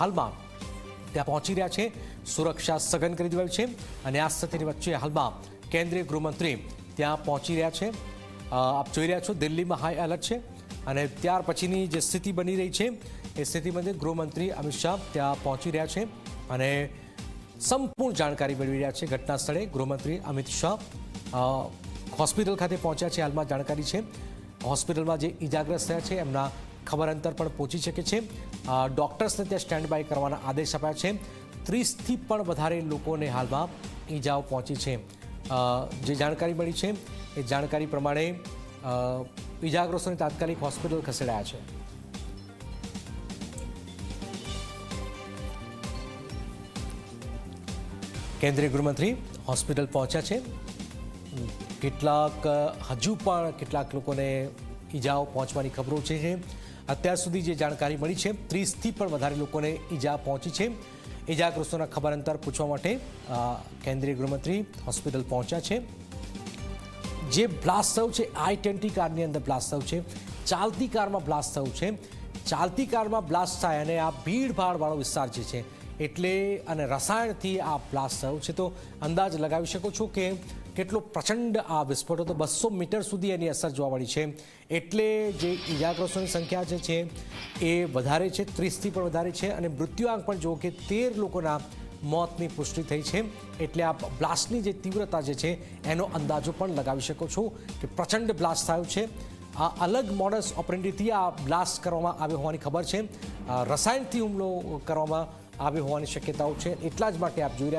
હાલમાં ત્યાં પહોંચી રહ્યા છે. સુરક્ષા સઘન કરી દેવાઈ છે અને આ સ્થિતિની વચ્ચે હાલમાં કેન્દ્રીય ગૃહમંત્રી ત્યાં પહોંચી રહ્યા છે. આપ જોઈ રહ્યા છો દિલ્હીમાં હાઈ એલર્ટ છે અને ત્યાર પછીની જે સ્થિતિ બની રહી છે એ સ્થિતિમાં ગૃહમંત્રી અમિત શાહ ત્યાં પહોંચી રહ્યા છે અને સંપૂર્ણ જાણકારી મેળવી રહ્યા છે ઘટના સ્થળે ગૃહમંત્રી અમિત શાહ. હોસ્પિટલ ખાતે પહોંચ્યા છે, હાલમાં જાણકારી છે. હોસ્પિટલમાં જે ઈજાગ્રસ્ત થયા છે એમના ખબર અંતર પણ પહોંચી શકે છે. ડૉક્ટર્સને ત્યાં સ્ટેન્ડ બાય કરવાના આદેશ આપ્યા છે. ત્રીસથી પણ વધારે લોકોને હાલમાં ઈજાઓ પહોંચી છે. જે જાણકારી મળી છે, એ જાણકારી પ્રમાણે ઈજાગ્રસ્તોને તાત્કાલિક હોસ્પિટલ ખસેડાયા છે. કેન્દ્રીય ગૃહમંત્રી હોસ્પિટલ પહોંચ્યા છે. કેટલાક હજુ પણ કેટલાક લોકોને ઈજાઓ પહોંચવાની ખબરો છે. અત્યાર સુધી જે જાણકારી મળી છે, ત્રીસથી પણ વધારે લોકોને ઈજા પહોંચી છે. ઈજાગ્રસ્તોના ખબર અંતર પૂછવા માટે કેન્દ્રીય ગૃહમંત્રી હોસ્પિટલ પહોંચ્યા છે. જે બ્લાસ્ટ થયું છે, આઈ ટ્વેન્ટી કારની અંદર બ્લાસ્ટ થયું છે. ચાલતી કારમાં બ્લાસ્ટ થયું છે. ચાલતી કારમાં બ્લાસ્ટ થાય અને આ ભીડભાડવાળો વિસ્તાર જે છે એટલે અને રસાયણથી આ બ્લાસ્ટ થયું છે. તો અંદાજ લગાવી શકો છો કે કેટલો પ્રચંડ આ વિસ્ફોટ હતો બસો મીટર સુધી એની અસર જોવા મળી છે. એટલે જે ઇજાગ્રસ્તોની સંખ્યા જે છે એ વધારે છે, ત્રીસથી પણ વધારે છે અને મૃત્યુઆંક પણ જુઓ કે તેર લોકોના મોતની પુષ્ટિ થઈ છે. એટલે આ બ્લાસ્ટની જે તીવ્રતા જે છે એનો અંદાજો પણ લગાવી શકો છો કે પ્રચંડ બ્લાસ્ટ થયો છે. આ અલગ મોડસ ઓપરેન્ડીથી આ બ્લાસ્ટ કરવામાં આવ્યો હોવાની ખબર છે. રસાયણથી હુમલો કરવામાં આવ્યો હોવાની શક્યતાઓ છે. એટલા જ માટે આપ જોઈ રહ્યા